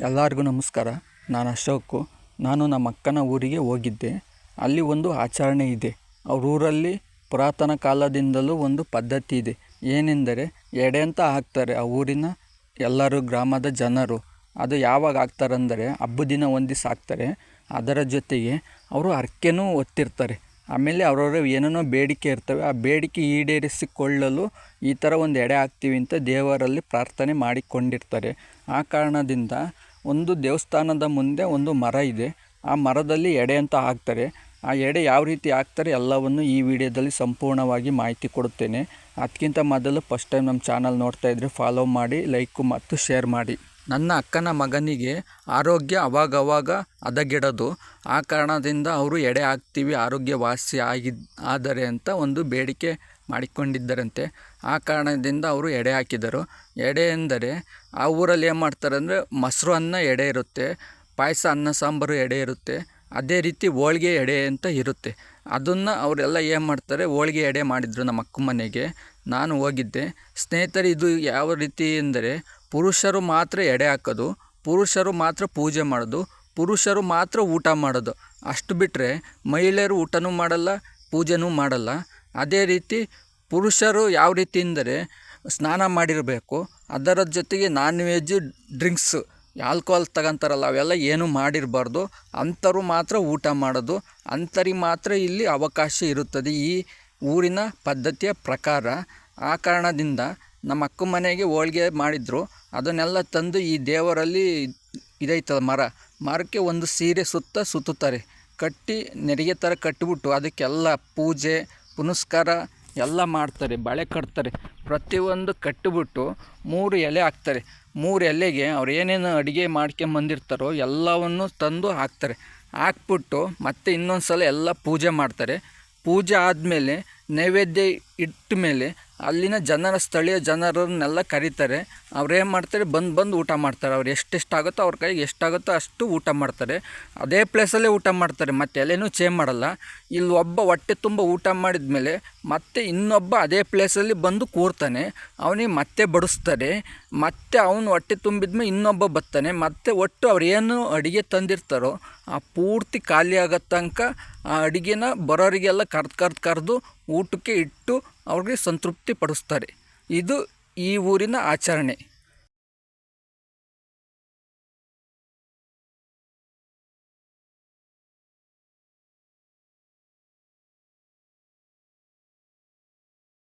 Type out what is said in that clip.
ಎಲ್ಲರಿಗೂ ನಮಸ್ಕಾರ. ನಾನು ಅಶೋಕು. ನಾನು ನಮ್ಮ ಅಕ್ಕನ ಊರಿಗೆ ಹೋಗಿದ್ದೆ. ಅಲ್ಲಿ ಒಂದು ಆಚರಣೆ ಇದೆ. ಅವ್ರ ಊರಲ್ಲಿ ಪುರಾತನ ಕಾಲದಿಂದಲೂ ಒಂದು ಪದ್ಧತಿ ಇದೆ. ಏನೆಂದರೆ, ಎಡೆ ಅಂತ ಹಾಕ್ತಾರೆ ಆ ಊರಿನ ಎಲ್ಲರೂ ಗ್ರಾಮದ ಜನರು. ಅದು ಯಾವಾಗ ಹಾಕ್ತಾರಂದರೆ ಹಬ್ಬದ ದಿನ ಒಂದು ಹಾಕ್ತಾರೆ. ಅದರ ಜೊತೆಗೆ ಅವರು ಹರಕೆನೂ ಒತ್ತಿರ್ತಾರೆ ಆಮೇಲೆ ಅವರವ್ರ ಏನೇನೋ ಬೇಡಿಕೆ ಇರ್ತವೆ, ಆ ಬೇಡಿಕೆ ಈಡೇರಿಸಿಕೊಳ್ಳಲು ಈ ಥರ ಒಂದು ಎಡೆ ಹಾಕ್ತೀವಿ ಅಂತ ದೇವರಲ್ಲಿ ಪ್ರಾರ್ಥನೆ ಮಾಡಿಕೊಂಡಿರ್ತಾರೆ. ಆ ಕಾರಣದಿಂದ ಒಂದು ದೇವಸ್ಥಾನದ ಮುಂದೆ ಒಂದು ಮರ ಇದೆ. ಆ ಮರದಲ್ಲಿ ಎಡೆ ಅಂತ ಹಾಕ್ತಾರೆ. ಆ ಎಡೆ ಯಾವ ರೀತಿ ಹಾಕ್ತಾರೆ ಎಲ್ಲವನ್ನು ಈ ವಿಡಿಯೋದಲ್ಲಿ ಸಂಪೂರ್ಣವಾಗಿ ಮಾಹಿತಿ ಕೊಡುತ್ತೇನೆ. ಅದಕ್ಕಿಂತ ಮೊದಲು ಫಸ್ಟ್ ಟೈಮ್ ನಮ್ಮ ಚಾನಲ್ ನೋಡ್ತಾ ಇದ್ದರೆ ಫಾಲೋ ಮಾಡಿ ಲೈಕು ಮತ್ತು ಶೇರ್ ಮಾಡಿ. ನನ್ನ ಅಕ್ಕನ ಮಗನಿಗೆ ಆರೋಗ್ಯ ಅವಾಗವಾಗ ಹದಗೆಡೋದು. ಆ ಕಾರಣದಿಂದ ಅವರು ಎಡೆ ಹಾಕ್ತೀವಿ ಆರೋಗ್ಯ ವಾಸಿ ಆಗಿ, ಆದರೆ ಅಂತ ಒಂದು ಬೇಡಿಕೆ ಮಾಡಿಕೊಂಡಿದ್ದರಂತೆ. ಆ ಕಾರಣದಿಂದ ಅವರು ಎಡೆ ಹಾಕಿದರು. ಎಡೆ ಎಂದರೆ ಆ ಊರಲ್ಲಿ ಏನು ಮಾಡ್ತಾರೆ ಅಂದರೆ ಮೊಸರು ಅನ್ನ ಎಡೆ ಇರುತ್ತೆ, ಪಾಯಸ, ಅನ್ನ, ಸಾಂಬಾರು ಎಡೆ ಇರುತ್ತೆ, ಅದೇ ರೀತಿ ಹೋಳಿಗೆ ಎಡೆ ಅಂತ ಇರುತ್ತೆ. ಅದನ್ನು ಅವರೆಲ್ಲ ಏನು ಮಾಡ್ತಾರೆ, ಹೋಳಿಗೆ ಎಡೆ ಮಾಡಿದರು ನಮ್ಮ ಅಕ್ಕ ಮನೆಗೆ. ನಾನು ಹೋಗಿದ್ದೆ. ಸ್ನೇಹಿತರೆ, ಇದು ಯಾವ ರೀತಿ ಎಂದರೆ ಪುರುಷರು ಮಾತ್ರ ಎಡೆ ಹಾಕೋದು, ಪುರುಷರು ಮಾತ್ರ ಪೂಜೆ ಮಾಡೋದು, ಪುರುಷರು ಮಾತ್ರ ಊಟ ಮಾಡೋದು. ಅಷ್ಟು ಬಿಟ್ಟರೆ ಮಹಿಳೆಯರು ಊಟನೂ ಮಾಡಲ್ಲ, ಪೂಜೆನೂ ಮಾಡಲ್ಲ. ಅದೇ ರೀತಿ ಪುರುಷರು ಯಾವ ರೀತಿ ಅಂದರೆ ಸ್ನಾನ ಮಾಡಿರಬೇಕು, ಅದರ ಜೊತೆಗೆ ನಾನ್ ವೆಜ್ ಡ್ರಿಂಕ್ಸ್ ಆಲ್ಕೋಹಾಲ್ ತಗೊಂತಾರಲ್ಲ, ಅವೆಲ್ಲ ಏನೂ ಮಾಡಿರಬಾರ್ದು. ಅಂಥವ್ರು ಮಾತ್ರ ಊಟ ಮಾಡೋದು. ಅಂಥವ್ರಿಗೆ ಮಾತ್ರ ಇಲ್ಲಿ ಅವಕಾಶ ಇರುತ್ತದೆ ಈ ಊರಿನ ಪದ್ಧತಿಯ ಪ್ರಕಾರ. ಆ ಕಾರಣದಿಂದ ನಮ್ಮ ಅಕ್ಕ ಮನೆಗೆ ಹೋಳಿಗೆ ಮಾಡಿದರು. ಅದನ್ನೆಲ್ಲ ತಂದು ಈ ದೇವರಲ್ಲಿ ಇದೈತಲ್ಲ ಮರ. ಮರಕ್ಕೆ ಒಂದು ಸೀರೆ ಸುತ್ತ ಸುತ್ತುತ್ತಾರೆ. ಕಟ್ಟಿ ನೆರಿಗೆ ಥರ ಕಟ್ಟಿಬಿಟ್ಟು ಅದಕ್ಕೆಲ್ಲ ಪೂಜೆ, ಪುನಸ್ಕಾರ ಎಲ್ಲ ಮಾಡ್ತಾರೆ, ಬಳೆ ಕಟ್ತಾರೆ. ಪ್ರತಿಯೊಂದು ಕಟ್ಟಿಬಿಟ್ಟು ಮೂರು ಎಲೆ ಹಾಕ್ತಾರೆ. ಮೂರು ಎಲೆಗೆ ಅವ್ರು ಏನೇನು ಅಡುಗೆ ಮಾಡ್ಕೊಂಬಂದಿರ್ತಾರೋ ಎಲ್ಲವನ್ನು ತಂದು ಹಾಕ್ತಾರೆ. ಹಾಕ್ಬಿಟ್ಟು ಮತ್ತೆ ಇನ್ನೊಂದು ಸಲ ಎಲ್ಲ ಪೂಜೆ ಮಾಡ್ತಾರೆ. ಪೂಜೆ ಆದಮೇಲೆ ನೈವೇದ್ಯ ಇಟ್ಟ ಮೇಲೆ ಅಲ್ಲಿನ ಜನರ, ಸ್ಥಳೀಯ ಜನರನ್ನೆಲ್ಲ ಕರೀತಾರೆ. ಅವ್ರೇನು ಮಾಡ್ತಾರೆ? ಬಂದು ಬಂದು ಊಟ ಮಾಡ್ತಾರೆ. ಅವ್ರು ಎಷ್ಟೆಷ್ಟಾಗುತ್ತೋ ಅವ್ರ ಕೈಗೆ ಎಷ್ಟಾಗುತ್ತೋ ಅಷ್ಟು ಊಟ ಮಾಡ್ತಾರೆ. ಅದೇ ಪ್ಲೇಸಲ್ಲೇ ಊಟ ಮಾಡ್ತಾರೆ. ಮತ್ತೆ ಎಲೆನೂ ಚೇಂಜ್ ಮಾಡಲ್ಲ. ಇಲ್ಲಿ ಒಬ್ಬ ಹೊಟ್ಟೆ ತುಂಬ ಊಟ ಮಾಡಿದ ಮೇಲೆ ಮತ್ತೆ ಇನ್ನೊಬ್ಬ ಅದೇ ಪ್ಲೇಸಲ್ಲಿ ಬಂದು ಕೂರ್ತಾನೆ. ಅವನಿಗೆ ಮತ್ತೆ ಬಡಿಸ್ತಾರೆ. ಮತ್ತೆ ಅವನು ಹೊಟ್ಟೆ ತುಂಬಿದ ಮೇಲೆ ಇನ್ನೊಬ್ಬ ಬರ್ತಾನೆ. ಮತ್ತೆ ಒಟ್ಟು ಅವ್ರು ಏನು ಅಡುಗೆ ತಂದಿರ್ತಾರೋ, ಆ ಪೂರ್ತಿ ಖಾಲಿ ಆಗೋ ತನಕ ಆ ಅಡುಗೆನ ಬರೋರಿಗೆಲ್ಲ ಕರ್ದು ಕರ್ದು ಕರೆದು ಊಟಕ್ಕೆ ಇಟ್ಟು ಅವ್ರಿಗೆ ಸಂತೃಪ್ತಿ ಪಡಿಸ್ತಾರೆ. ಇದು ಈ ಊರಿನ ಆಚರಣೆ.